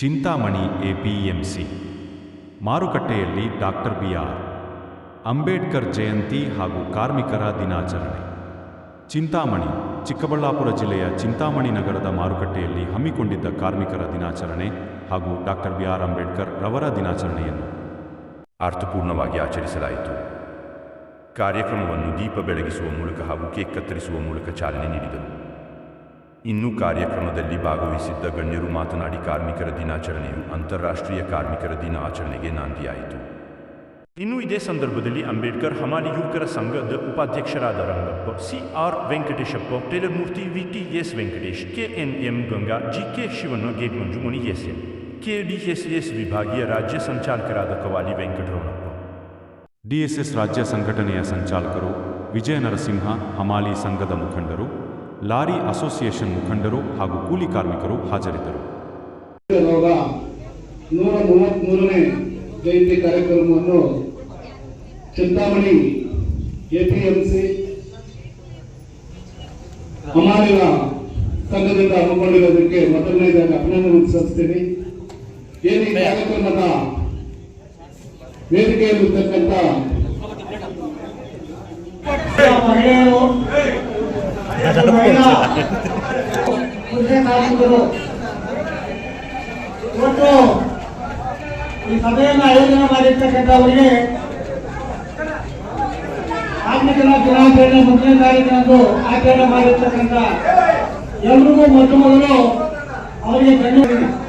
Chintamani APMC. ಮಾರುಕಟ್ಟೆಯಲ್ಲಿ doctor B R. Ambedkar Jayanti ಹಾಗೂ ಕಾರ್ಮಿಕರ ದಿನಾಚರಣೆ. ಚಿಂತಾಮಣಿ, ಚಿಕ್ಕಬಳ್ಳಾಪುರ ಜಿಲ್ಲೆಯ ಚಿಂತಾಮಣಿ ನಗರದ ಮಾರುಕಟ್ಟೆಯಲ್ಲಿ ಹಮ್ಮಿಕೊಂಡಿದ್ದ ಕಾರ್ಮಿಕರ ದಿನಾಚರಣೆ ಹಾಗೂ ಡಾಕ್ಟರ್ ಬಿಆರ್ ಅಂಬೇಡ್ಕರ್ ರವರ ದಿನಾಚರಣೆಯನ್ನು ಅರ್ಥಪೂರ್ಣವಾಗಿ ಆಚರಿಸಲಾಯಿತು. ಕಾರ್ಯಕ್ರಮವನ್ನು ದೀಪ ಬೆಳಗಿಸುವ ಮೂಲಕ ಹಾಗೂ ಕೇಕ್ ಕತ್ತರಿಸುವ ಮೂಲಕ ಚಾಲನೆ ನೀಡಿದರು. ಇನ್ನು ಕಾರ್ಯಕ್ರಮದಲ್ಲಿ ಭಾಗವಹಿಸಿದ್ದ ಗಣ್ಯರು ಮಾತನಾಡಿ ಕಾರ್ಮಿಕರ ದಿನಾಚರಣೆಯು ಅಂತಾರಾಷ್ಟ್ರೀಯ ಕಾರ್ಮಿಕರ ದಿನ ಆಚರಣೆಗೆ ನಾಂದಿಯಾಯಿತು. ಇನ್ನು ಇದೇ ಸಂದರ್ಭದಲ್ಲಿ ಅಂಬೇಡ್ಕರ್ ಹಮಾಲಿ ಯುವಕರ ಸಂಘದ ಉಪಾಧ್ಯಕ್ಷರಾದ Rangappa C R Venkateshappa, tailor Murthy V T S Venkatesh K N M Ganga G K Shivanna gate Manjumani S M K D S S ವಿಭಾಗೀಯ ರಾಜ್ಯ ಸಂಚಾಲಕರಾದ ಕವಾಲಿ ವೆಂಕಟರಮಣಪ್ಪ. ಡಿಎಸ್ಎಸ್ ರಾಜ್ಯ ಸಂಘಟನೆಯ ಸಂಚಾಲಕರು ವಿಜಯ ನರಸಿಂಹ ಹಮಾಲಿ ಸಂಘದ ಮುಖಂಡರು ಲಾರಿ ಅಸೋಸಿಯೇಷನ್ ಮುಖಂಡರು ಹಾಗೂ ಕೂಲಿ ಕಾರ್ಮಿಕರು ಹಾಜರಿದ್ದರು. ನೂರ ಮೂವತ್ತ್ಮೂರನೇ ಜಯಂತಿ ಕಾರ್ಯಕ್ರಮವನ್ನು ಚಿಂತಾಮಣಿ ಎಪಿಎಂಸಿ ಹಮಾಲಿನ ಸಂಘದಿಂದ ಹಮ್ಮಿಕೊಂಡಿರೋದಕ್ಕೆ ಮೊದಲನೇದಾಗಿ ಅಭಿನಂದನೆ ಸಲ್ಲಿಸ್ತೀನಿ. ಏನು ಈ ಕಾರ್ಯಕ್ರಮದ ವೇದಿಕೆಯಲ್ಲಿರ್ತಕ್ಕಂಥ ಮಹಿಳೆಯರು ಇವತ್ತು ಈ ಸಭೆಯನ್ನು ಆಯೋಜನೆ ಮಾಡಿರ್ತಕ್ಕಂಥವರಿಗೆ ಕಾರ್ಮಿಕರ ದಿನಾಚರಣೆ ಮೊದಲನೇ ತಾರೀಕಿನಂದು ಆಚರಣೆ ಮಾಡಿರ್ತಕ್ಕಂಥ ಎಲ್ರಿಗೂ ಮೊದಲು ಮೊದಲು ಅವರಿಗೆ ಧನ್ಯವಾದ